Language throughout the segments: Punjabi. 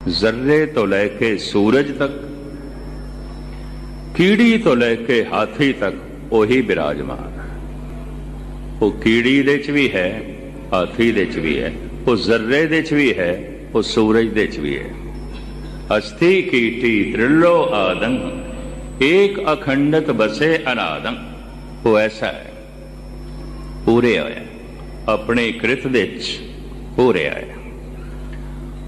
ਜ਼ਰਰੇ ਤੋਂ ਲੈ ਕੇ ਸੂਰਜ ਤੱਕ, ਕੀੜੀ ਤੋਂ ਲੈ ਕੇ ਹਾਥੀ ਤੱਕ ਉਹੀ ਬਿਰਾਜਮਾਨ। ਉਹ ਕੀੜੀ ਦੇ ਚ ਵੀ ਹੈ, ਹਾਥੀ ਦੇ ਚ ਵੀ ਹੈ, ਉਹ ਜ਼ਰਰੇ ਦੇ ਚ ਵੀ ਹੈ, ਉਹ ਸੂਰਜ ਦੇ ਚ ਵੀ ਹੈ। ਅਸਥੀ ਕੀਟੀ ਤ੍ਰਿਲੋ ਆਦੰ, ਏਕ ਅਖੰਡਤ ਬਸੇ ਅਨਾਦੰ। ਉਹ ਐਸਾ ਹੈ, ਪੂਰੇ ਹੋਇਆ, ਆਪਣੇ ਕ੍ਰਿਤ ਦੇ ਚ ਪੂਰੇ ਆਇਆ।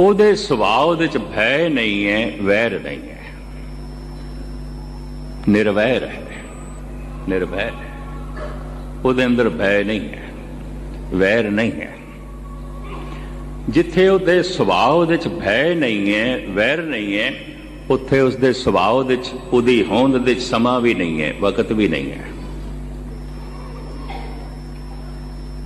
ਉਹਦੇ ਸੁਭਾਅ ਦੇ ਚ ਭੈ ਨਹੀਂ ਹੈ, ਵੈਰ ਨਹੀਂ ਹੈ। ਨਿਰਵੈਰ ਹੈ ਨਿਰਵੈ ਹੈ। ਉਹਦੇ ਅੰਦਰ ਭੈ ਨਹੀਂ ਹੈ, ਵੈਰ ਨਹੀਂ ਹੈ। ਜਿੱਥੇ ਉਹਦੇ ਸੁਭਾਅ ਦੇ ਚ ਭੈ ਨਹੀਂ ਹੈ, ਵੈਰ ਨਹੀਂ ਹੈ, ਉੱਥੇ ਉਸਦੇ ਸੁਭਾਅ ਦੇ ਚ, ਉਹਦੀ ਹੋਂਦ ਦੇ ਚ ਸਮਾਂ ਵੀ ਨਹੀਂ ਹੈ, ਵਕਤ ਵੀ ਨਹੀਂ ਹੈ।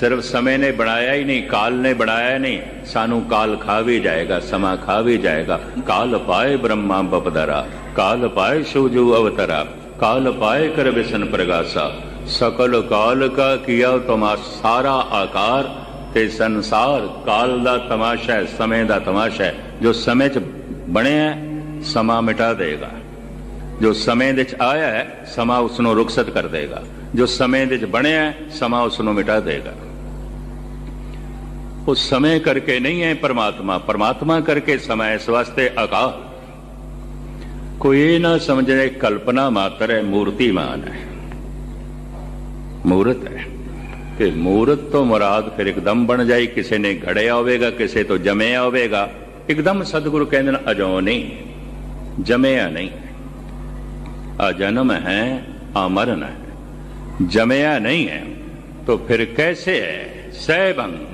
ਸਿਰਫ ਸਮੇਂ ਨੇ ਬਣਾਇਆ ਹੀ ਨਹੀਂ ਕਾਲ ਨੇ ਬਣਾਇਆ ਨਹੀਂ। ਸਾਨੂੰ ਕਾਲ ਖਾ ਵੀ ਜਾਏਗਾ ਸਮਾਂ ਖਾ ਵੀ ਜਾਏਗਾ। ਕਾਲ ਪਾਏ ਬ੍ਰਹਮਾ ਬਪਦਰਾ ਕਾਲ ਪਾਏ ਸੂਜੂ ਅਵਤਰਾ ਕਾਲ ਪਾਏ ਕਰ ਵਿਸ਼ਨ ਪ੍ਰਗਾਸਾ। ਸਕਲ ਕਾਲ ਕਾ ਕੀਆ ਤੁਮਾ ਸਾਰਾ ਆਕਾਰ ਤੇ ਸੰਸਾਰ ਕਾਲ ਦਾ ਤਮਾਸ਼ਾ ਹੈ ਸਮੇਂ ਦਾ ਤਮਾਸ਼ਾ ਹੈ। ਜੋ ਸਮੇਂ ਚ ਬਣਿਆ ਹੈ, ਸਮਾਂ ਮਿਟਾ ਦੇਗਾ। ਜੋ ਸਮੇਂ ਦੇ ਚ ਆਇਆ ਹੈ ਸਮਾਂ ਉਸ ਨੂੰ ਰੁਖਸਤ ਕਰ ਦੇਗਾ। ਜੋ ਸਮੇਂ ਦੇ ਚ ਬਣਿਆ ਹੈ, ਸਮਾਂ ਉਸ ਨੂੰ ਮਿਟਾ ਦੇਗਾ। वो समय करके नहीं है परमात्मा परमात्मा करके समय स्वास्थ्य वास्ते को कोई ना रहे कल्पना मात्र है, मूर्तिमान है। मूर्त है। कि मूर्त तो मुराद फिर एकदम बन जाए किसी ने घड़े आवेगा किसी तो जमे आवेगा एकदम सदगुरु कहना अजो नहीं, जमया नहीं। अजन्म है, अमरन है। जमया नहीं है तो फिर कैसे है? सैभंग।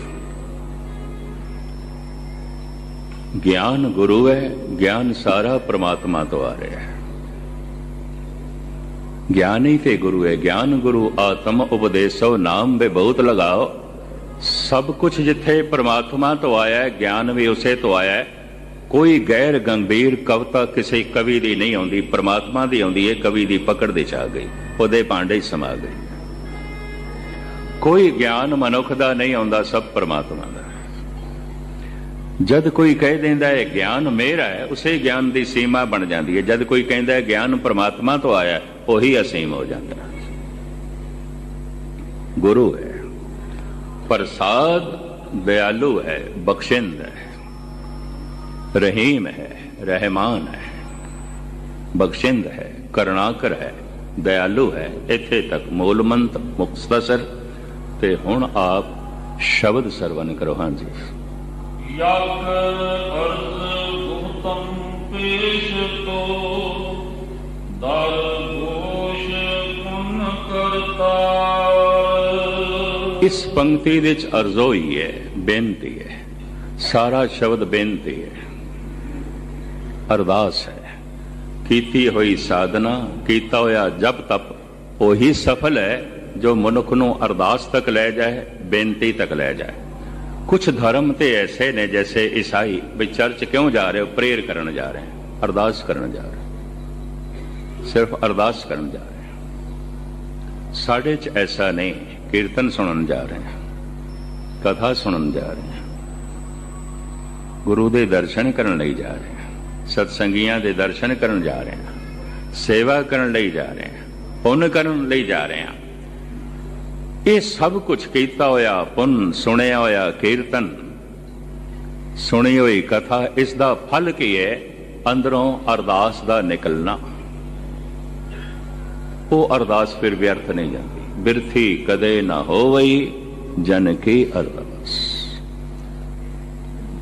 ਗਿਆਨ ਗੁਰੂ ਹੈ, ਗਿਆਨ ਸਾਰਾ ਪ੍ਰਮਾਤਮਾ ਤੋਂ ਆ ਰਿਹਾ ਹੈ। ਗਿਆਨ ਹੀ ਤੇ ਗੁਰੂ ਹੈ, ਗਿਆਨ ਗੁਰੂ ਆਤਮ ਉਪਦੇਸੋ, ਨਾਮ ਬੇ ਬਹੁਤ ਲਗਾਓ। ਸਭ ਕੁਝ ਜਿੱਥੇ ਪ੍ਰਮਾਤਮਾ ਤੋਂ ਆਇਆ ਹੈ, ਗਿਆਨ ਵੀ ਉਸੇ ਤੋਂ ਆਇਆ ਹੈ। ਕੋਈ ਗੈਰ ਗੰਭੀਰ ਕਵਤਾ ਕਿਸੇ ਕਵੀ ਦੀ ਨਹੀਂ ਆਉਂਦੀ, ਪ੍ਰਮਾਤਮਾ ਦੀ ਆਉਂਦੀ ਹੈ, ਕਵੀ ਦੀ ਪਕੜ ਦੇ ਚ ਆ ਗਈ, ਉਹਦੇ ਪਾਂਡੇ ਸਮਾ ਗਈ। ਕੋਈ ਗਿਆਨ ਮਨੁੱਖ ਦਾ ਨਹੀਂ ਆਉਂਦਾ, ਸਭ ਪ੍ਰਮਾਤਮਾ ਦਾ। ਜਦ ਕੋਈ ਕਹਿ ਦਿੰਦਾ ਹੈ ਗਿਆਨ ਮੇਰਾ ਹੈ, ਉਸੇ ਗਿਆਨ ਦੀ ਸੀਮਾ ਬਣ ਜਾਂਦੀ ਹੈ। ਜਦ ਕੋਈ ਕਹਿੰਦਾ ਹੈ ਗਿਆਨ ਪ੍ਰਮਾਤਮਾ ਤੋਂ ਆਇਆ ਉਹੀ ਅਸੀਮ ਹੋ ਜਾਂਦਾ ਹੈ। ਗੁਰੂ ਹੈ, ਪ੍ਰਸਾਦ ਦਿਆਲੂ ਹੈ, ਬਖਸ਼ਿੰਦ ਹੈ, ਰਹੀਮ ਹੈ, ਰਹਿਮਾਨ ਹੈ, ਬਖਸ਼ਿੰਦ ਹੈ, ਕਰੁਣਾਕਰ ਹੈ ਦਿਆਲੂ ਹੈ। ਇੱਥੇ ਤੱਕ ਮੂਲਮੰਤ, ਮੁਕਤਸਰ ਤੇ ਹੁਣ ਆਪ ਸ਼ਬਦ ਸਰਵਨ ਕਰੋ। ਹਾਂਜੀ। ਯਕ ਅਰਜ਼ ਗੁਪਤੰ ਪੇਸ਼ ਤੋ ਦਰ ഘോഷ ਪੁਨ ਕਰਤਾ ਇਸ ਪੰਕਤੀ ਵਿੱਚ ਅਰਜ਼ੋ ਹੀ ਹੈ, ਬੇਨਤੀ ਹੈ, ਸਾਰਾ ਸ਼ਬਦ ਬੇਨਤੀ ਹੈ। ਅਰਦਾਸ ਹੈ, ਕੀਤੀ ਹੋਈ ਸਾਧਨਾ, ਕੀਤਾ ਹੋਇਆ ਜਪ ਤਪ, ਉਹੀ ਸਫਲ ਹੈ ਜੋ ਮਨੁੱਖ ਨੂੰ ਅਰਦਾਸ ਤੱਕ ਲੈ ਜਾਏ, ਬੇਨਤੀ ਤੱਕ ਲੈ ਜਾਏ। ਕੁਝ ਧਰਮ ਤੇ ਐਸੇ ਨੇ ਜੈਸੇ ਈਸਾਈ ਵੀ ਚਰਚ ਕਿਉਂ ਜਾ ਰਹੇ ਹੋ ਪ੍ਰੇਰ ਕਰਨ ਜਾ ਰਹੇ ਹੋ ਅਰਦਾਸ ਕਰਨ ਜਾ ਰਹੇ। ਸਿਰਫ ਅਰਦਾਸ ਕਰਨ ਜਾ ਰਹੇ। ਸਾਡੇ 'ਚ ਐਸਾ ਨਹੀਂ ਕੀਰਤਨ ਸੁਣਨ ਜਾ ਰਹੇ ਹਾਂ ਕਥਾ ਸੁਣਨ ਜਾ ਰਹੇ ਹਾਂ ਗੁਰੂ ਦੇ ਦਰਸ਼ਨ ਕਰਨ ਲਈ ਜਾ ਰਹੇ ਹਾਂ ਸਤਸੰਗੀਆਂ ਦੇ ਦਰਸ਼ਨ ਕਰਨ ਜਾ ਰਹੇ ਹਾਂ ਸੇਵਾ ਕਰਨ ਲਈ ਜਾ ਰਹੇ ਹਾਂ ਪੁੰਨ ਕਰਨ ਲਈ ਜਾ ਰਹੇ। ਹਾਂ ਇਹ ਸਭ ਕੁਝ ਕੀਤਾ ਹੋਇਆ ਪੁੰਨ, ਸੁਣਿਆ ਹੋਇਆ ਕੀਰਤਨ, ਸੁਣੀ ਹੋਈ ਕਥਾ, ਇਸ ਦਾ ਫਲ ਕੀ ਹੈ? ਅੰਦਰੋਂ ਅਰਦਾਸ ਦਾ ਨਿਕਲਣਾ। ਉਹ ਅਰਦਾਸ ਫਿਰ ਵਿਅਰਥ ਨਹੀਂ ਜਾਂਦੀ। ਬਿਰਥੀ ਕਦੇ ਨਾ ਹੋਵਈ, ਜਨ ਕੀ ਅਰਦਾਸ।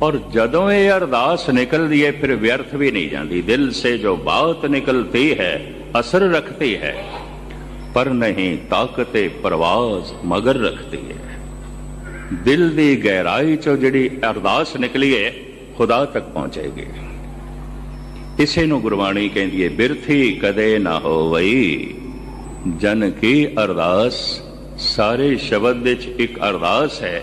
और जदों ये अरदास निकलती है फिर व्यर्थ भी नहीं जाती दिल से जो बात निकलती है असर रखती है पर नहीं ताकते परवाज मगर रखती है दिल ਦੀ ਗਹਿਰਾਈ ਚੋਂ ਜਿਹੜੀ ਅਰਦਾਸ ਨਿਕਲੀ ਹੈ ਖੁਦਾ ਤੱਕ ਪਹੁੰਚੇਗੀ ਇਸੇ ਨੂੰ ਗੁਰਬਾਣੀ ਕਹਿੰਦੀ ਹੈ ਬਿਰਥੀ ਕਦੇ ਨਾ ਹੋਵਈ ਜਨ ਕੀ ਅਰਦਾਸ ਸਾਰੇ ਸ਼ਬਦ ਵਿੱਚ ਇੱਕ ਅਰਦਾਸ ਹੈ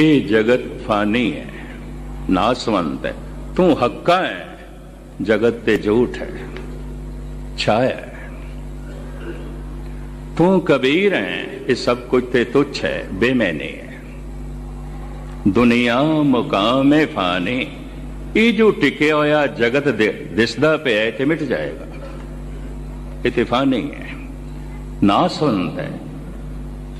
ਇਹ ਜਗਤ ਫਾਨੀ ਹੈ ਨਾਸਵੰਤ ਹੈ ਤੂੰ ਹੱਕਾ ਹੈ ਜਗਤ ਤੇ ਝੂਠ ਹੈ ਛਾਇਆ ਹੈ ਤੂੰ ਕਬੀਰ ਹੈ ਇਹ ਸਭ ਕੁਝ ਤੇ ਤੁੱਛ ਹੈ ਬੇਮੈਨੇ ਹੈ ਦੁਨੀਆ ਮੁਕਾਮੇ ਫਾਨੀ ਇਹ ਜੋ ਟਿਕਿਆ ਹੋਇਆ ਜਗਤ ਦੇ- ਦਿਸਦਾ ਪਿਆ ਹੈ ਤੇ ਮਿਟ ਜਾਏਗਾ ਇਹ ਤੇ ਫਾਨੀ ਹੈ ਨਾਸਵੰਤ ਹੈ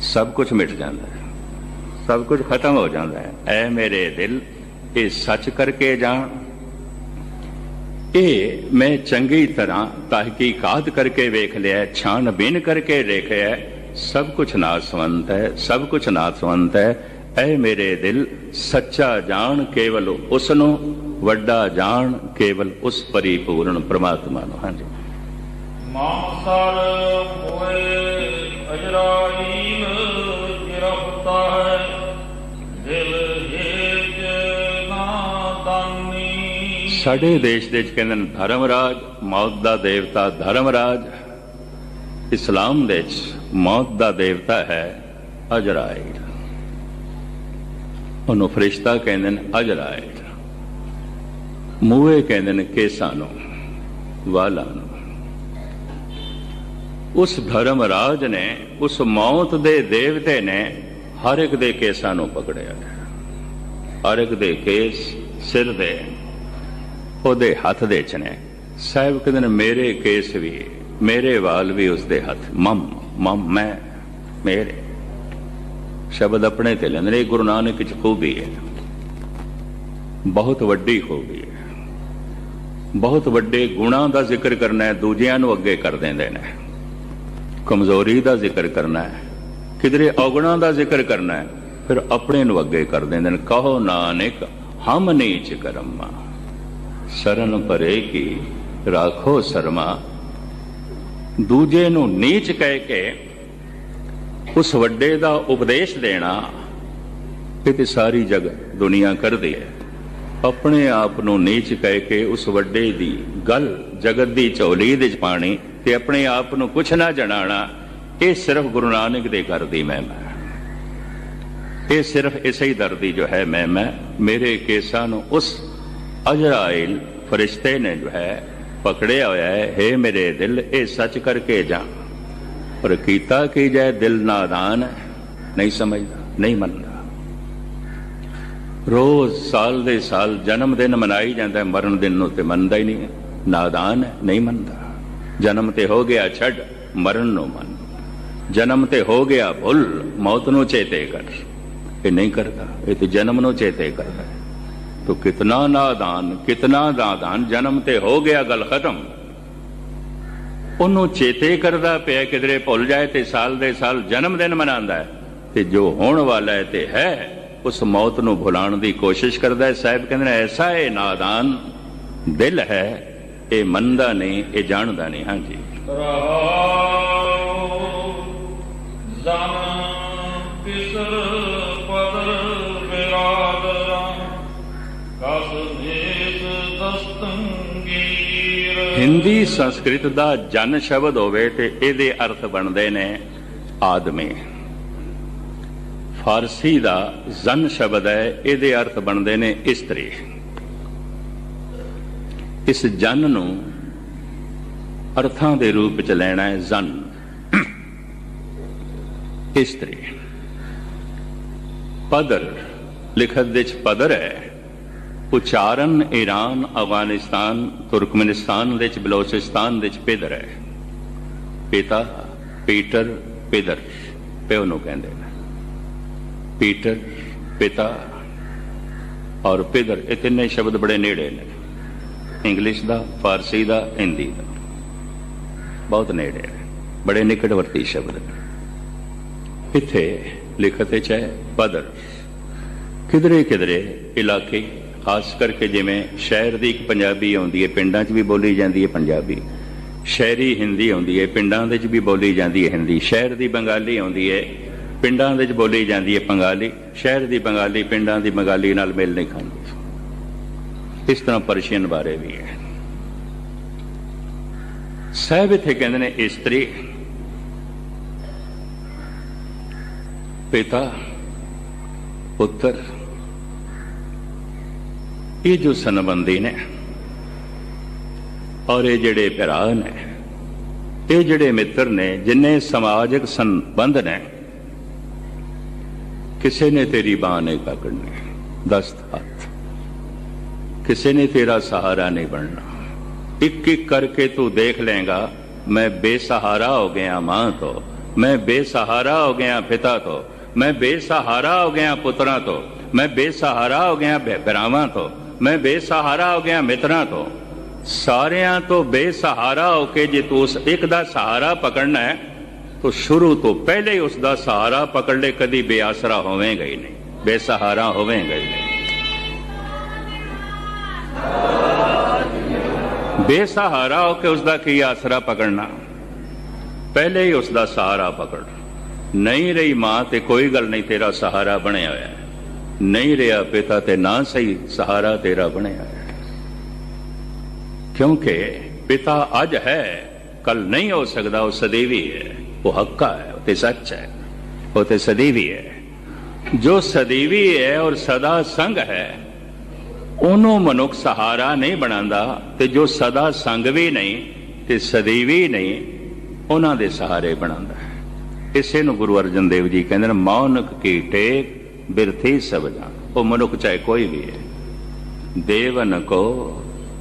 ਸਭ ਕੁਝ ਮਿਟ ਜਾਂਦਾ ਹੈ। ਸਭ ਕੁਝ ਖਤਮ ਹੋ ਜਾਂਦਾ ਹੈ। ਐ ਮੇਰੇ ਦਿਲ, ਇਹ ਸੱਚ ਕਰਕੇ ਜਾਣ। ਇਹ ਮੈਂ ਚੰਗੀ ਤਰ੍ਹਾਂ ਤਹਿਕੀਕਾਤ ਕਰਕੇ ਵੇਖ ਲਿਆ ਛਾਣਬੀਨ ਕਰਕੇ ਦੇਖਿਆ ਸਭ ਕੁਝ ਨਾਸਵੰਤ ਹੈ, ਸਭ ਕੁਝ ਨਾਸਵੰਤ ਹੈ। ਐ ਮੇਰੇ ਦਿਲ, ਸੱਚਾ ਜਾਣ ਕੇਵਲ ਉਸ ਨੂੰ, ਵੱਡਾ ਜਾਣ ਕੇਵਲ ਉਸ ਪਰਿਪੂਰਨ ਪ੍ਰਮਾਤਮਾ ਨੂੰ। ਹਾਂਜੀ। ਮਾਨਸਰ ਹੋਏ ਅਜਰਾਈਲ ਗਿਰਫਤਾ ਹੈ। ਦਿਲ ਹੇਜ ਨਾਦਾਨੀ ਸਾਡੇ ਦੇਸ਼ ਦੇ ਵਿੱਚ ਕਹਿੰਦੇ ਨੇ ਧਰਮਰਾਜ, ਮੌਤ ਦਾ ਦੇਵਤਾ ਧਰਮਰਾਜ। ਇਸਲਾਮ ਦੇ ਵਿੱਚ ਮੌਤ ਦਾ ਦੇਵਤਾ ਹੈ ਅਜਰਾਇਲ। ਉਹਨੂੰ ਫਰਿਸ਼ਤਾ ਕਹਿੰਦੇ ਨੇ ਅਜਰਾਇਲ। ਮੂਹੇ ਕਹਿੰਦੇ ਨੇ ਕੇਸਾਂ ਨੂੰ, ਵਾਲਾਂ ਨੂੰ। ਉਸ ਧਰਮ ਰਾਜ ਨੇ, ਉਸ ਮੌਤ ਦੇ ਦੇਵਤੇ ਨੇ ਹਰ ਇੱਕ ਦੇ ਕੇਸਾਂ ਨੂੰ ਪਕੜਿਆ ਹਰ ਇੱਕ ਦੇ ਕੇਸ ਸਿਰ ਦੇ, ਉਹਦੇ ਹੱਥ ਦੇ ਚ ਨੇ। ਸਾਹਿਬ ਕਹਿੰਦੇ ਨੇ, ਮੇਰੇ ਕੇਸ ਵੀ, ਮੇਰੇ ਵਾਲ ਵੀ ਉਸ ਦੇ ਹੱਥ, ਮਮ ਮਮ, ਮੈਂ, ਮੇਰੇ। ਸ਼ਬਦ ਆਪਣੇ ਤੇ ਲੈਂਦੇ ਨੇ ਗੁਰੂ ਨਾਨਕ ਚ ਖੂਬੀ ਹੈ। ਬਹੁਤ ਵੱਡੀ ਖੂਬੀ ਹੈ। ਬਹੁਤ ਵੱਡੇ ਗੁਣਾਂ ਦਾ ਜ਼ਿਕਰ ਕਰਨਾ ਹੈ, ਦੂਜਿਆਂ ਨੂੰ ਅੱਗੇ ਕਰ ਦਿੰਦੇ ਨੇ। ਕਮਜ਼ੋਰੀ ਦਾ ਜ਼ਿਕਰ ਕਰਨਾ ਹੈ, ਕਿਧਰੇ ਔਗਣਾਂ ਦਾ ਜ਼ਿਕਰ ਕਰਨਾ ਹੈ, ਫਿਰ ਆਪਣੇ ਨੂੰ ਅੱਗੇ ਕਰ ਦਿੰਦੇ ਨੇ, ਕਹੋ ਨਾਨਕ, ਹਮ ਨੀਚ ਕਰਮਾ। ਸਰਨ ਭਰੇ ਕੀ, ਰਾਖੋ ਸਰਮਾ। ਦੂਜੇ ਨੂੰ ਨੀਚ ਕਹਿ ਕੇ ਉਸ ਵੱਡੇ ਦਾ ਉਪਦੇਸ਼ ਦੇਣਾ, ਇਹ ਤੇ ਸਾਰੀ ਜਗ ਦੁਨੀਆ ਕਰਦੀ ਹੈ। ਆਪਣੇ ਆਪ ਨੂੰ ਨੀਚ ਕਹਿ ਕੇ ਉਸ ਵੱਡੇ ਦੀ ਗੱਲ ਜਗਤ ਦੀ ਝੋਲੀ ਦੇ ਚ ਪਾਣੀ ਤੇ ਆਪਣੇ ਆਪ ਨੂੰ ਕੁਛ ਨਾ ਜਣਾਣਾ ਇਹ ਸਿਰਫ ਗੁਰੂ ਨਾਨਕ ਦੇ ਘਰ ਦੀ ਮਹਿਮਾ ਹੈ। ਇਹ ਸਿਰਫ ਇਸੇ ਹੀ ਦਰ ਦੀ ਜੋ ਹੈ ਮੈਂ ਮੈਂ ਮੇਰੇ ਕੇਸਾਂ ਨੂੰ ਉਸ ਅਜਰਾਇਲ ਫਰਿਸ਼ਤੇ ਨੇ ਜੋ ਹੈ ਪਕੜਿਆ ਹੋਇਆ ਹੈ हे ਮੇਰੇ ਦਿਲ ਇਹ ਸੱਚ ਕਰਕੇ ਜਾ ਪਰ ਕੀਤਾ ਕੀ ਜੈ ਦਿਲ ਨਾਦਾਨ ਹੈ, ਨਹੀਂ ਸਮਝਦਾ ਨਹੀਂ ਮੰਨਦਾ। ਰੋਜ਼ ਸਾਲ ਦੇ ਸਾਲ ਜਨਮ ਦਿਨ ਮਨਾਈ ਜਾਂਦਾ ਹੈ ਮਰਨ ਦਿਨ ਨੂੰ ਤੇ ਮੰਨਦਾ ਹੀ ਨਹੀਂ ਹੈ। ਨਾਦਾਨ ਹੈ, ਨਹੀਂ ਮੰਨਦਾ। ਜਨਮ ਤੇ ਹੋ ਗਿਆ ਛੱਡ ਮਰਨ ਨੂੰ ਮੰਨ। ਜਨਮ ਤੇ ਹੋ ਗਿਆ ਭੁੱਲ ਮੌਤ ਨੂੰ ਚੇਤੇ ਕਰ। ਇਹ ਨਹੀਂ ਕਰਦਾ ਇਹ ਤੇ ਜਨਮ ਨੂੰ ਚੇਤੇ ਕਰਦਾ ਹੈ। ਤੋ ਕਿਤਨਾ ਨਾਦਾਨ ਕਿਤਨਾ ਨਾਦਾਨ ਜਨਮ ਤੇ ਹੋ ਗਿਆ ਗੱਲ ਖਤਮ। ਉਹਨੂੰ ਚੇਤੇ ਕਰਦਾ ਪਿਆ ਕਿਧਰੇ ਭੁੱਲ ਜਾਏ ਤੇ ਸਾਲ ਦੇ ਸਾਲ ਜਨਮ ਦਿਨ ਮਨਾਉਂਦਾ ਹੈ। ਤੇ ਜੋ ਹੋਣ ਵਾਲਾ ਹੈ ਤੇ ਹੈ। ਉਸ ਮੌਤ ਨੂੰ ਭੁਲਾਉਣ ਦੀ ਕੋਸ਼ਿਸ਼ ਕਰਦਾ ਹੈ। ਸਾਹਿਬ ਕਹਿੰਦੇ ਨੇ, ਐਸਾ ਇਹ ਨਾਦਾਨ, ਦਿਲ ਹੈ, ਇਹ ਮੰਨਦਾ ਨਹੀਂ, ਇਹ ਜਾਣਦਾ ਨਹੀਂ। ਹਾਂਜੀ। ਰਹਾਉ ਜਨ ਕਿਸਰ ਪਦਰ ਵਿਰਾਦਰਾ ਕਸ ਨੇਸ ਦਸਤੰਗੀਰ ਹਿੰਦੀ ਸੰਸਕ੍ਰਿਤ ਦਾ ਜਨ ਸ਼ਬਦ ਹੋਵੇ ਤੇ ਇਹਦੇ ਅਰਥ ਬਣਦੇ ਨੇ ਆਦਮੀ। ਫਾਰਸੀ ਦਾ ਜਨ ਸ਼ਬਦ ਹੈ, ਇਹਦੇ ਅਰਥ ਬਣਦੇ ਨੇ ਇਸਤਰੀ ਇਸ ਜਨ ਨੂੰ ਅਰਥਾਂ ਦੇ ਰੂਪ ਵਿੱਚ ਲੈਣਾ ਹੈ ਜਨ। ਇਸਤਰੀ ਪਦਰ ਲਿਖਤ ਵਿੱਚ ਪਦਰ ਹੈ, ਉਚਾਰਨ, ਈਰਾਨ, ਅਫਗਾਨਿਸਤਾਨ, ਤੁਰਕਮਨਿਸਤਾਨ ਵਿੱਚ ਬਲੋਚਿਸਤਾਨ ਵਿੱਚ ਪੇਦਰ ਹੈ। ਪਿਤਾ, ਪੀਟਰ ਪੇਦਰ ਪਿਓ ਨੂੰ ਕਹਿੰਦੇ ਨੇ। ਪੀਟਰ ਪਿਤਾ ਔਰ ਪਿਦਰ ਇਹ ਤਿੰਨੇ ਸ਼ਬਦ ਬੜੇ ਨੇੜੇ ਨੇ ਇੰਗਲਿਸ਼ ਦਾ ਫਾਰਸੀ ਦਾ ਹਿੰਦੀ ਦਾ ਬਹੁਤ ਨੇੜੇ ਨੇ ਬੜੇ ਨਿਕਟਵਰਤੀ ਸ਼ਬਦ ਨੇ ਇੱਥੇ ਲਿਖਤ ਚ ਹੈ ਪਦਰ ਕਿਧਰੇ ਕਿਧਰੇ ਇਲਾਕੇ ਖਾਸ ਕਰਕੇ ਜਿਵੇਂ ਸ਼ਹਿਰ ਦੀ ਇੱਕ ਪੰਜਾਬੀ ਆਉਂਦੀ ਹੈ ਪਿੰਡਾਂ 'ਚ ਵੀ ਬੋਲੀ ਜਾਂਦੀ ਹੈ ਪੰਜਾਬੀ ਸ਼ਹਿਰੀ ਹਿੰਦੀ ਆਉਂਦੀ ਹੈ ਪਿੰਡਾਂ ਦੇ 'ਚ ਵੀ ਬੋਲੀ ਜਾਂਦੀ ਹੈ ਹਿੰਦੀ ਸ਼ਹਿਰ ਦੀ ਬੰਗਾਲੀ ਆਉਂਦੀ ਹੈ ਪਿੰਡਾਂ ਵਿੱਚ ਬੋਲੀ ਜਾਂਦੀ ਹੈ ਬੰਗਾਲੀ, ਸ਼ਹਿਰ ਦੀ ਬੰਗਾਲੀ, ਪਿੰਡਾਂ ਦੀ ਬੰਗਾਲੀ ਨਾਲ ਮੇਲ ਨਹੀਂ ਖਾਂਦੀ। ਇਸ ਤਰ੍ਹਾਂ ਪਰਸ਼ੀਅਨ ਬਾਰੇ ਵੀ ਹੈ। ਸਾਹਿਬ ਇੱਥੇ ਕਹਿੰਦੇ ਨੇ ਇਸਤਰੀ ਪਿਤਾ, ਪੁੱਤਰ, ਇਹ ਜੋ ਸੰਬੰਧੀ ਨੇ ਔਰ ਇਹ ਜਿਹੜੇ ਭਰਾ ਨੇ, ਇਹ ਜਿਹੜੇ ਮਿੱਤਰ ਨੇ, ਜਿੰਨੇ ਸਮਾਜਿਕ ਸੰਬੰਧ ਨੇ ਕਿਸੇ ਨੇ ਤੇਰੀ ਬਾਹ ਨਹੀਂ ਪਕੜਨੀ। ਦਸਤ ਹੱਥ। ਕਿਸੇ ਨੇ ਤੇਰਾ ਸਹਾਰਾ ਨਹੀਂ ਬਣਨਾ। ਇੱਕ ਇੱਕ ਕਰਕੇ ਤੂੰ ਦੇਖ ਲੇਗਾ ਮੈਂ ਬੇਸਹਾਰਾ ਹੋ ਗਿਆ ਮਾਂ ਤੋਂ। ਮੈਂ ਬੇਸਹਾਰਾ ਹੋ ਗਿਆ ਪਿਤਾ ਤੋਂ। ਮੈਂ ਬੇਸਹਾਰਾ ਹੋ ਗਿਆ ਪੁੱਤਰਾਂ ਤੋਂ। ਮੈਂ ਬੇਸਹਾਰਾ ਹੋ ਗਿਆ ਭਰਾਵਾਂ ਤੋਂ। ਮੈਂ ਬੇਸਹਾਰਾ ਹੋ ਗਿਆ ਮਿੱਤਰਾਂ ਤੋਂ। ਸਾਰਿਆਂ ਤੋਂ ਬੇਸਹਾਰਾ ਹੋ ਕੇ ਜੇ ਤੂੰ ਉਸ ਇੱਕ ਦਾ ਸਹਾਰਾ ਪਕੜਨਾ ਹੈ ਤਾਂ ਸ਼ੁਰੂ ਤੋਂ ਪਹਿਲੇ ਹੀ ਉਸ ਦਾ ਸਹਾਰਾ ਪਕੜ ਲੈ, ਕਦੀ ਬੇਆਸਰਾ ਹੋਵੇਂਗਾ ਹੀ ਨਹੀਂ, ਬੇਸਹਾਰਾ ਹੋਵੇਂਗਾ ਹੀ ਨਹੀਂ। ਬੇਸਹਾਰਾ ਹੋ ਕੇ ਉਸ ਦਾ ਕੀ ਆਸਰਾ ਪਕੜਨਾ? ਪਹਿਲੇ ਹੀ ਉਸ ਦਾ ਸਹਾਰਾ ਪਕੜ। ਨਹੀਂ ਰਹੀ ਮਾਂ ਤੇ ਕੋਈ ਗੱਲ ਨਹੀਂ, ਤੇਰਾ ਸਹਾਰਾ ਬਣਿਆ ਹੋਇਆ ਨਹੀਂ ਰਿਹਾ ਪਿਤਾ ਤੇ ਨਾ ਸਹੀ, ਸਹਾਰਾ ਤੇਰਾ ਬਣਿਆ ਹੈ। ਕਿਉਂਕਿ ਪਿਤਾ ਅੱਜ ਹੈ ਕੱਲ ਨਹੀਂ ਹੋ ਸਕਦਾ, ਉਹ ਸਦੀਵੀ ਹੈ। ਉਹ ਹੱਕਾ ਹੈ ਉਹ ਤੇ ਸੱਚ ਹੈ ਉਹ ਤੇ ਸਦੀਵੀ ਹੈ ਜੋ ਸਦੀਵੀ ਹੈ ਔਰ ਸਦਾ ਸੰਗ ਹੈ ਉਹਨੂੰ ਮਨੁੱਖ ਸਹਾਰਾ ਨਹੀਂ ਬਣਾਉਂਦਾ ਤੇ ਜੋ ਸਦਾ ਸੰਗ ਵੀ ਨਹੀਂ ਤੇ ਸਦੀਵੀ ਨਹੀਂ ਉਹਨਾਂ ਦੇ ਸਹਾਰੇ ਬਣਾਉਂਦਾ ਇਸੇ ਨੂੰ ਗੁਰੂ ਅਰਜਨ ਦੇਵ ਜੀ ਕਹਿੰਦੇ ਨੇ ਮੌਨਕ ਕੀ ਟੇਕ ਬਿਰਥੀ ਸਭ ਉਹ ਮਨੁੱਖ ਚਾਹੇ ਕੋਈ ਵੀ ਹੈ ਦੇਵਨ ਕੋ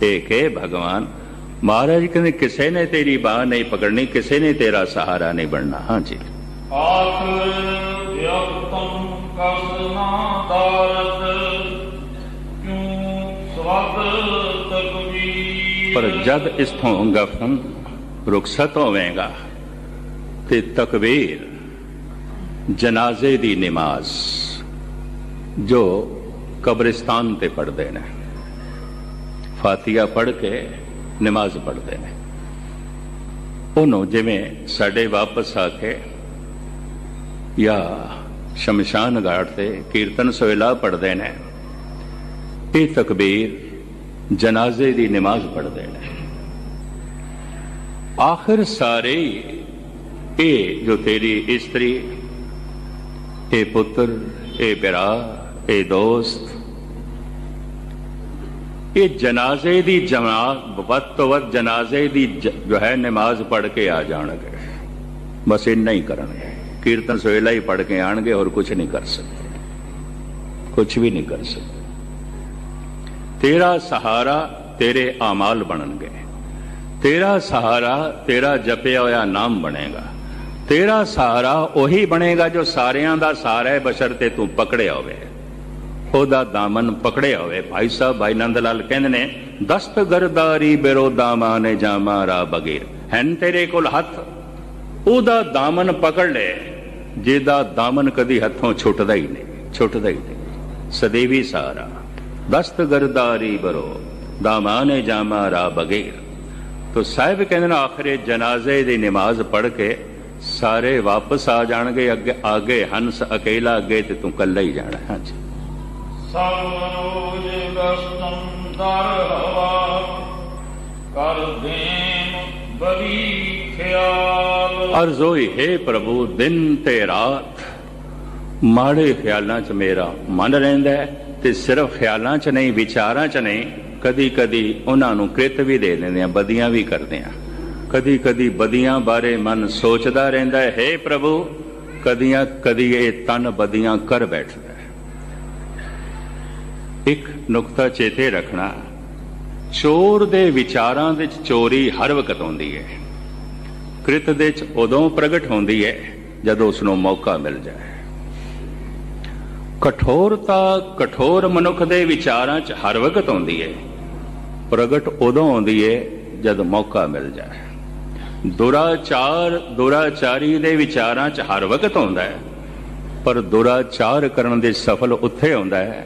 ਏਕੇ ਭਗਵਾਨ ਮਹਾਰਾਜ ਕਹਿੰਦੇ ਕਿਸੇ ਨੇ ਤੇਰੀ ਬਾਹ ਨਹੀਂ ਪਕੜਨੀ ਕਿਸੇ ਨੇ ਤੇਰਾ ਸਹਾਰਾ ਨਹੀਂ ਬਣਨਾ। ਹਾਂਜੀ ਆਖ ਕਿਉ ਸਵਦ ਪਰ ਜਦ ਇਸਥੋਂ ਗਫਨ ਰੁਖਸਤ ਹੋਵੇਗਾ ਤੇ ਤਕਬੀਰ ਜਨਾਜ਼ੇ ਦੀ ਨਮਾਜ਼ ਜੋ ਕਬਰਿਸਤਾਨ ਤੇ ਪੜਦੇ ਨੇ। ਫਾਤੀਹਾ ਪੜ੍ਹ ਕੇ ਨਮਾਜ਼ ਪੜ੍ਹਦੇ ਨੇ। ਉਹਨੂੰ ਜਿਵੇਂ ਸਾਡੇ ਵਾਪਸ ਆ ਕੇ ਜਾਂ ਸ਼ਮਸ਼ਾਨ ਘਾਟ ਤੇ ਕੀਰਤਨ ਸੋਹਿਲਾ ਪੜ੍ਹਦੇ ਨੇ, ਇਹ ਤਕਬੀਰ ਜਨਾਜ਼ੇ ਦੀ ਨਮਾਜ਼ ਪੜ੍ਹਦੇ ਨੇ। ਆਖਰ ਸਾਰੇ ਇਹ ਜੋ ਤੇਰੀ ਇਸਤਰੀ, ਇਹ ਪੁੱਤਰ, ਇਹ ਪਿਆਰਾ, ਇਹ ਦੋਸਤ ਇਹ ਜਨਾਜ਼ੇ ਦੀ ਜਮਾਤ ਵੱਧ ਤੋਂ ਵੱਧ ਜਨਾਜ਼ੇ ਦੀ ਜੋ ਹੈ ਨਮਾਜ਼ ਪੜ੍ਹ ਕੇ ਆ ਜਾਣਗੇ। ਬਸ ਇੰਨਾ ਹੀ ਕਰਨਗੇ। ਕੀਰਤਨ ਸਵੇਲਾ ਹੀ ਪੜ੍ਹ ਕੇ ਆਣਗੇ, ਹੋਰ ਕੁਝ ਨਹੀਂ ਕਰ ਸਕਦੇ। ਕੁਝ ਵੀ ਨਹੀਂ ਕਰ ਸਕਦੇ। ਤੇਰਾ ਸਹਾਰਾ ਤੇਰੇ ਆਮਾਲ ਬਣਨਗੇ। ਤੇਰਾ ਸਹਾਰਾ ਤੇਰਾ ਜਪਿਆ ਹੋਇਆ ਨਾਮ ਬਣੇਗਾ। ਤੇਰਾ ਸਹਾਰਾ ਉਹੀ ਬਣੇਗਾ ਜੋ ਸਾਰਿਆਂ ਦਾ ਸਹਾਰਾ ਹੈ ਬਸ਼ਰਤੇ ਤੂੰ ਪਕੜਿਆ ਹੋਵੇ। ਉਹਦਾ ਦਾਮਨ ਪਕੜਿਆ ਹੋਵੇ। ਭਾਈ ਸਾਹਿਬ, ਭਾਈ ਨੰਦ ਲਾਲ ਕਹਿੰਦੇ ਨੇ, ਦਸਤਗਰਦਾਰੀ ਬਿਰੋ ਦਾਮਾਨੇ ਜਾਮਾ ਰਾ ਬਗੀਰ। ਹੈਨ ਤੇਰੇ ਕੋਲ ਹੱਥ? ਉਹਦਾ ਦਾਮਨ ਪਕੜ ਲੈ। ਜਿਹਦਾ ਦਾਮਨ ਕਦੀ ਹੱਥੋਂ ਛੁੱਟਦਾ ਹੀ ਨਹੀਂ, ਛੁੱਟਦਾ ਹੀ ਨਹੀਂ। ਸਦੀਵੀ ਸਹਾਰਾ ਦਸਤਗਰਦਾਰੀ ਬਰੋ ਦਾਮਾਨੇ ਜਾਮਾ ਰਾ ਬਗੀਰ। ਤੋ ਸਾਹਿਬ ਕਹਿੰਦੇ ਨੇ, ਆਖਰੇ ਜਨਾਜ਼ੇ ਦੀ ਨਮਾਜ਼ ਪੜ੍ਹ ਕੇ ਸਾਰੇ ਵਾਪਸ ਆ ਜਾਣਗੇ, ਅੱਗੇ ਆਗੇ ਹੰਸ ਅਕੇਲਾ ਅੱਗੇ ਤੇ ਤੂੰ ਕੱਲਾ ਹੀ ਜਾਣਾ। ਹਾਂਜੀ। ਸਭ ਰੋਜ ਦਰ ਹਵਾ ਕਰ ਦੇਮ ਬਰੀ ਖਿਆਲ ਅਰਜ਼ ਹੈ ਪ੍ਰਭੂ, ਦਿਨ ਤੇ ਰਾਤ ਮਾੜੇ ਖਿਆਲਾਂ 'ਚ ਮੇਰਾ ਮਨ ਰਹਿੰਦਾ ਤੇ ਸਿਰਫ ਖਿਆਲਾਂ 'ਚ ਨਹੀਂ, ਵਿਚਾਰਾਂ 'ਚ ਨਹੀਂ। ਕਦੀ ਕਦੀ ਉਹਨਾਂ ਨੂੰ ਕ੍ਰਿਤ ਵੀ ਦੇ ਦਿੰਦੇ ਆ ਬਦੀਆਂ ਵੀ ਕਰਦੇ ਆ ਕਦੀ ਕਦੀ ਬਦੀਆਂ ਬਾਰੇ ਮਨ ਸੋਚਦਾ ਰਹਿੰਦਾ ਹੈ हे ਪ੍ਰਭੂ ਕਦੀਆਂ ਕਦੀ ਇਹ ਤਨ ਬਦੀਆਂ ਕਰ ਬੈਠਦਾ। ਇੱਕ ਨੁਕਤਾ ਚੇਤੇ ਰੱਖਣਾ, ਚੋਰ ਦੇ ਵਿਚਾਰਾਂ ਵਿੱਚ ਚੋਰੀ ਹਰ ਵਕਤ ਹੁੰਦੀ ਹੈ। ਕ੍ਰਿਤ ਦੇ ਚ ਉਦੋਂ ਪ੍ਰਗਟ ਹੁੰਦੀ ਹੈ ਜਦੋਂ ਉਸ ਨੂੰ ਮੌਕਾ ਮਿਲ ਜਾਏ। ਕਠੋਰਤਾ ਕਠੋਰ ਮਨੁੱਖ ਦੇ ਵਿਚਾਰਾਂ 'ਚ ਹਰ ਵਕਤ ਹੁੰਦੀ ਹੈ। ਪ੍ਰਗਟ ਉਦੋਂ ਹੁੰਦੀ ਹੈ ਜਦ ਮੌਕਾ ਮਿਲ ਜਾਏ। ਦੁਰਾਚਾਰ ਦੁਰਾਚਾਰੀ ਦੇ ਵਿਚਾਰਾਂ 'ਚ ਹਰ ਵਕਤ ਹੁੰਦਾ ਹੈ, ਪਰ ਦੁਰਾਚਾਰ ਕਰਨ ਦੇ ਸਫਲ ਉੱਥੇ ਹੁੰਦਾ ਹੈ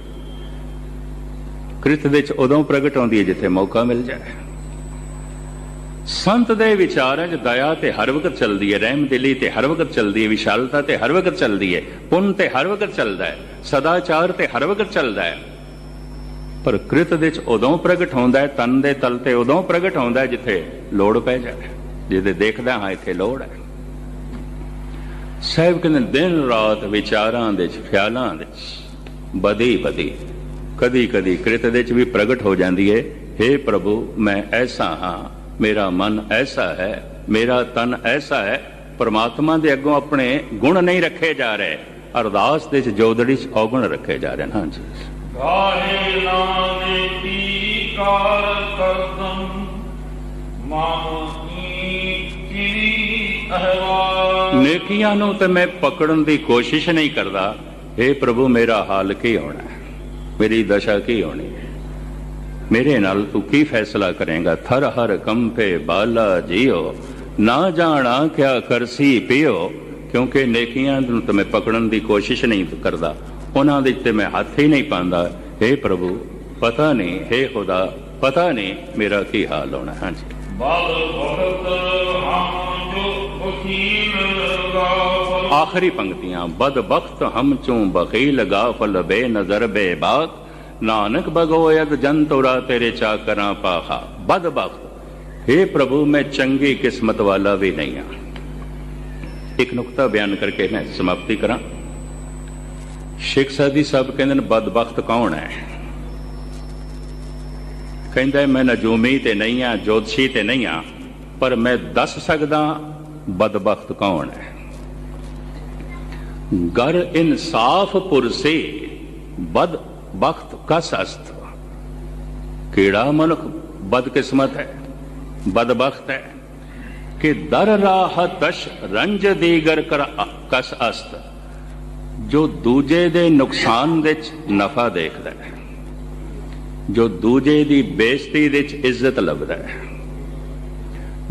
ਕ੍ਰਿਤ ਦੇ ਉਦੋਂ ਪ੍ਰਗਟ ਆਉਂਦੀ ਹੈ ਜਿੱਥੇ ਮੌਕਾ ਮਿਲ ਜਾਏ। ਸੰਤ ਦੇ ਵਿਚਾਰਾਂ 'ਚ ਦਇਆ ਤੇ ਹਰ ਵਕਤ ਚੱਲਦੀ ਹੈ, ਰਹਿਮ ਦਿਲੀ ਤੇ ਹਰ ਵਕਤ ਚੱਲਦੀ ਹੈ, ਵਿਸ਼ਾਲਤਾ ਤੇ ਹਰ ਵਕਤ ਚੱਲਦੀ ਹੈ, ਪੁੰਨ ਤੇ ਹਰ ਵਕਤ ਚੱਲਦਾ ਹੈ, ਸਦਾਚਾਰ ਤੇ ਹਰ ਵਕਤ ਚੱਲਦਾ ਹੈ। ਪਰ ਕ੍ਰਿਤ ਦੇ ਚ ਉਦੋਂ ਪ੍ਰਗਟ ਹੁੰਦਾ ਹੈ, ਤਨ ਦੇ ਤਲ ਤੇ ਉਦੋਂ ਪ੍ਰਗਟ ਹੁੰਦਾ ਜਿੱਥੇ ਲੋੜ ਪੈ ਜਾਵੇ ਜਿਹਦੇ ਦੇਖਦਾ ਹਾਂ ਇੱਥੇ ਲੋੜ ਹੈ। ਸਾਹਿਬ ਕਹਿੰਦੇ ਦਿਨ ਰਾਤ ਵਿਚਾਰਾਂ ਦੇ ਖਿਆਲਾਂ ਵਿੱਚ ਚ ਬਦੀ ਬਦੀ। ਕਦੀ ਕਦੀ ਕ੍ਰਿਤ ਦੇ ਚ ਵੀ ਪ੍ਰਗਟ ਹੋ ਜਾਂਦੀ ਹੈ हे ਪ੍ਰਭੂ ਮੈਂ ਐਸਾ ਹਾਂ ਮੇਰਾ ਮਨ ਐਸਾ ਹੈ ਮੇਰਾ ਤਨ ਐਸਾ ਹੈ ਪਰਮਾਤਮਾ ਦੇ ਅੱਗੋਂ ਆਪਣੇ ਗੁਣ ਨਹੀਂ ਰੱਖੇ ਜਾ ਰਹੇ ਅਰਦਾਸ ਦੇ ਚ ਜੋਦੜੀ ਚ ਔਗਣ ਰੱਖੇ ਜਾ ਰਹੇ ਨੇ। ਹਾਂਜੀ। ਗਾਹੇ ਨਾਮੇ ਕੀ ਕਾਰ ਕਰਦਮ ਮਾਮੀ ਕੀ ਨੇਕੀਆਂ ਨੂੰ ਤੇ ਮੈਂ ਪਕੜਨ ਦੀ ਕੋਸ਼ਿਸ਼ ਨਹੀਂ ਕਰਦਾ। हे ਪ੍ਰਭੂ ਮੇਰਾ ਹਾਲ ਕੀ ਹੋਣਾ ਹੈ? ਮੇਰੀ ਦਸ਼ਾ ਕੀ ਹੋਣੀ? ਮੇਰੇ ਨਾਲ ਤੂੰ ਕੀ ਫੈਸਲਾ ਕਰੇਗਾ? ਥਰ ਹਰ ਕੰਪੇ ਬਾਲਾ ਜੀਓ। ਨਾ ਜਾਣਾ ਕਿਆ ਕਰਸੀ ਪਿਓ, ਕਿਉਂਕਿ ਨੇਕੀਆਂ ਨੂੰ ਤੇ ਮੈਂ ਪਕੜਨ ਦੀ ਕੋਸ਼ਿਸ਼ ਨਹੀਂ ਕਰਦਾ। ਉਹਨਾਂ ਦੇ ਤੇ ਮੈਂ ਹੱਥ ਹੀ ਨਹੀਂ ਪਾਉਂਦਾ। हे ਪ੍ਰਭੂ, ਪਤਾ ਨਹੀਂ हे ਖੁਦਾ, ਪਤਾ ਨਹੀਂ ਮੇਰਾ ਕੀ ਹਾਲ ਹੋਣਾ। ਹਾਂਜੀ। ਬਲ ਭਗਤ ਹਮ ਜੋ ਆਖਰੀ ਪੰਕਤੀਆਂ ਬਦਬਖਤ ਹਮ ਚੋਂ ਬਖੀਲ ਗਾਫਲ ਬੇ ਨਜ਼ਰ ਬੇ ਬਾਕ ਨਾਨਕ ਬਗੋਇਦ ਜਨ ਤੋਰਾ ਤੇਰੇ ਚਾਕਰਾਂ ਪਾਖਾ। ਬਦਬਖਤ हे ਪ੍ਰਭੂ, ਮੈਂ ਚੰਗੀ ਕਿਸਮਤ ਵਾਲਾ ਵੀ ਨਹੀਂ ਹਾਂ ਇੱਕ ਨੁਕਤਾ ਬਿਆਨ ਕਰਕੇ ਮੈਂ ਸਮਾਪਤੀ ਕਰਾਂ। ਸ਼ੇਖ ਸਾਦੀ ਸਾਹਿਬ ਕਹਿੰਦੇ ਨੇ ਬਦਬਖਤ ਕੌਣ ਹੈ? ਕਹਿੰਦਾ, ਮੈਂ ਨਜੂਮੀ ਤੇ ਨਹੀਂ ਆ, ਜੋਤਸ਼ੀ ਤੇ ਨਹੀਂ ਆ, ਪਰ ਮੈਂ ਦੱਸ ਸਕਦਾ ਬਦਬਖਤ ਕੌਣ ਹੈ? ਗਰ ਇਨਸਾਫ ਪੁਰਸੇ ਬਦ ਬਖਤ ਕਸ ਅਸਤ। ਕਿਹੜਾ ਮਨੁੱਖ ਬਦਕਿਸਮਤ ਹੈ, ਬਦਬਖਤ ਹੈ? ਕਿ ਦਰ ਰਾਹ ਤਸ਼ ਰੰਜ ਦੀਗਰ ਕਰ ਕਸ ਅਸਤ, ਜੋ ਦੂਜੇ ਦੇ ਨੁਕਸਾਨ ਵਿੱਚ ਨਫਾ ਦੇਖਦਾ ਹੈ, ਜੋ ਦੂਜੇ ਦੀ ਬੇਇੱਜ਼ਤੀ ਵਿੱਚ ਇੱਜ਼ਤ ਲੱਭਦਾ ਹੈ।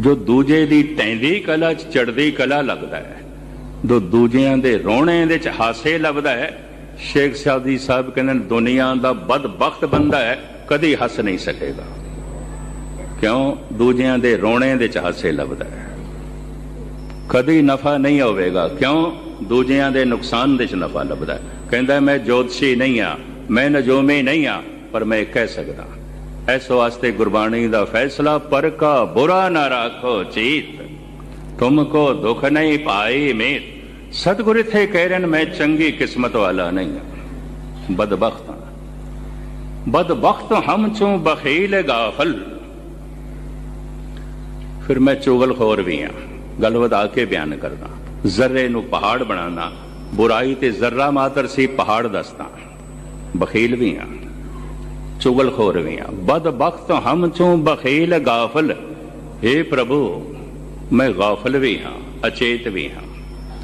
ਜੋ ਦੂਜੇ ਦੀ ਟੈਂਦੀ ਕਲਾ ਚ ਚੜਦੀ ਕਲਾ ਲੱਗਦਾ ਹੈ ਜੋ ਦੂਜਿਆਂ ਦੇ ਰੋਣੇ ਦੇ ਚ ਹਾਸੇ ਲੱਭਦਾ ਹੈ ਸ਼ੇਖ ਸਾਦੀ ਸਾਹਿਬ ਕਹਿੰਦੇ ਨੇ, ਦੁਨੀਆ ਦਾ ਬਦਬਖਤ ਬੰਦਾ ਹੈ ਕਦੀ ਹੱਸ ਨਹੀਂ ਸਕੇਗਾ। ਕਿਉਂ? ਦੂਜਿਆਂ ਦੇ ਰੋਣੇ ਦੇ ਚ ਹਾਸੇ ਲੱਭਦਾ ਹੈ। ਕਦੀ ਨਫਾ ਨਹੀਂ ਹੋਵੇਗਾ। ਕਿਉਂ? ਦੂਜਿਆਂ ਦੇ ਨੁਕਸਾਨ ਦੇ ਚ ਨਫਾ ਲੱਭਦਾ ਕਹਿੰਦਾ ਮੈਂ ਜੋਤਸ਼ੀ ਨਹੀਂ ਆ ਮੈਂ ਨਜੋਮੀ ਨਹੀਂ ਆ ਪਰ ਮੈਂ ਕਹਿ ਸਕਦਾ ਇਸ ਵਾਸਤੇ ਗੁਰਬਾਣੀ ਦਾ ਫੈਸਲਾ, ਪਰ ਕਾ ਬੁਰਾ ਨਾ ਰੱਖੋ ਚੀਤ। ਤੁਮਕੋ ਦੁਖ ਨਹੀਂ ਪਾਈ ਮੇਤ। ਸਤਿਗੁਰ ਇਥੇ ਕਹਿ ਰਹੇ ਨੇ, ਮੈਂ ਚੰਗੀ ਕਿਸਮਤ ਵਾਲਾ ਨਹੀਂ ਹਾਂ। ਬਦਬਖਤ ਹਾਂ। ਬਦਬਖਤ ਹਮ ਚੋਂ ਬਖੀਲ ਗਾਫਲ। ਫਿਰ ਮੈਂ ਚੁਗਲਖੋਰ ਵੀ ਹਾਂ। ਗੱਲ ਵਧਾ ਕੇ ਬਿਆਨ ਕਰਦਾ। ਜ਼ਰਰੇ ਨੂੰ ਪਹਾੜ ਬਣਾਉਣਾ ਬੁਰਾਈ ਤੇ ਜ਼ਰਰਾ ਮਾਤਰ ਸੀ ਪਹਾੜ ਦੱਸਦਾ। ਬਖੀਲ ਵੀ ਹਾਂ। ਚੁਗਲਖੋਰ ਵੀ ਹਾਂ ਬਦਬਖਤ ਹਮ ਚੋਂ ਬਖੀਲ ਗਾਫਲ। हे ਪ੍ਰਭੂ, ਮੈਂ ਗਾਫਲ ਵੀ ਹਾਂ ਅਚੇਤ ਵੀ ਹਾਂ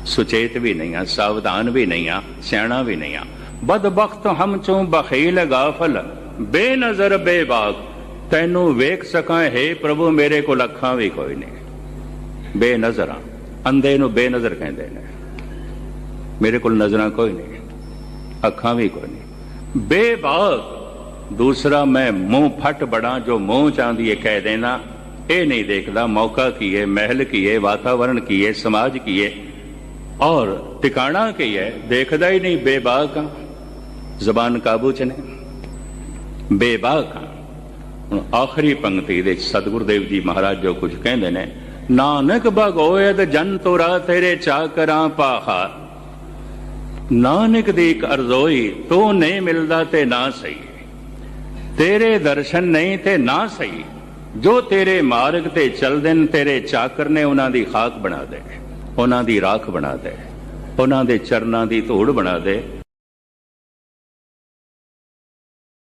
ਸੁਚੇਤ ਵੀ ਨਹੀਂ ਹਾਂ ਸਾਵਧਾਨ ਵੀ ਨਹੀਂ ਹਾਂ ਸਿਆਣਾ ਵੀ ਨਹੀਂ ਹਾਂ ਬਦਬਖਤ ਹਮ ਚੋਂ ਬਖੀਲ ਗਾਫਲ। ਬੇਨਜ਼ਰ, ਬੇਬਾਕ, ਤੈਨੂੰ ਵੇਖ ਸਕਾਂ, ਹੈ ਪ੍ਰਭੂ, ਮੇਰੇ ਕੋਲ ਅੱਖਾਂ ਵੀ ਕੋਈ ਨਹੀਂ। ਬੇਨਜ਼ਰਾਂ ਅੰਧੇ ਨੂੰ ਬੇਨਜ਼ਰ ਕਹਿੰਦੇ ਨੇ। ਮੇਰੇ ਕੋਲ ਨਜ਼ਰਾਂ ਕੋਈ ਨਹੀਂ, ਅੱਖਾਂ ਵੀ ਕੋਈ ਨਹੀਂ। ਬੇਬਾਕ ਦੂਸਰਾ, ਮੈਂ ਮੂੰਹ ਫਟ ਬੜਾ, ਜੋ ਮੂੰਹ ਚਾਂਦੀ ਹੈ ਕਹਿ ਦੇਣਾ। ਇਹ ਨਹੀਂ ਦੇਖਦਾ, ਮੌਕਾ ਕੀ ਹੈ ਮਹਿਲ ਕੀ ਹੈ ਵਾਤਾਵਰਣ ਕੀ ਹੈ ਸਮਾਜ ਕੀ ਏ ਔਰ ਟਿਕਾਣਾ ਕੀ ਹੈ ਦੇਖਦਾ ਹੀ ਨਹੀਂ, ਬੇਬਾਕ ਹਾਂ ਜ਼ਬਾਨ ਕਾਬੂ ਚ ਨੇ। ਬੇਬਾਕ ਹਾਂ ਹੁਣ ਆਖਰੀ ਪੰਕਤੀ ਦੇ ਸਤਿਗੁਰ ਦੇਵ ਜੀ ਮਹਾਰਾਜ ਜੋ ਕੁਝ ਕਹਿੰਦੇ ਨੇ, ਨਾਨਕ ਭਗੋਇਦ ਜਨ ਤੋਰਾ ਤੇਰੇ ਚਾਕਰਾਂ ਪਾਹਾ। ਨਾਨਕ ਦੀ ਇੱਕ ਅਰਜ਼ੋਈ, ਤੂੰ ਨਹੀਂ ਮਿਲਦਾ ਤੇ ਨਾ ਸਹੀ। ਤੇਰੇ ਦਰਸ਼ਨ ਨਹੀਂ ਤੇ ਨਾ ਸਹੀ। ਜੋ ਤੇਰੇ ਮਾਰਗ ਤੇ ਚੱਲਦੇ ਨੇ ਤੇਰੇ ਚਾਕਰ ਨੇ ਉਹਨਾਂ ਦੀ ਖਾਕ ਬਣਾ ਦੇ, ਉਹਨਾਂ ਦੀ ਰਾਖ ਬਣਾ ਦੇ, ਉਹਨਾਂ ਦੇ ਚਰਨਾਂ ਦੀ ਧੂੜ ਬਣਾ ਦੇ।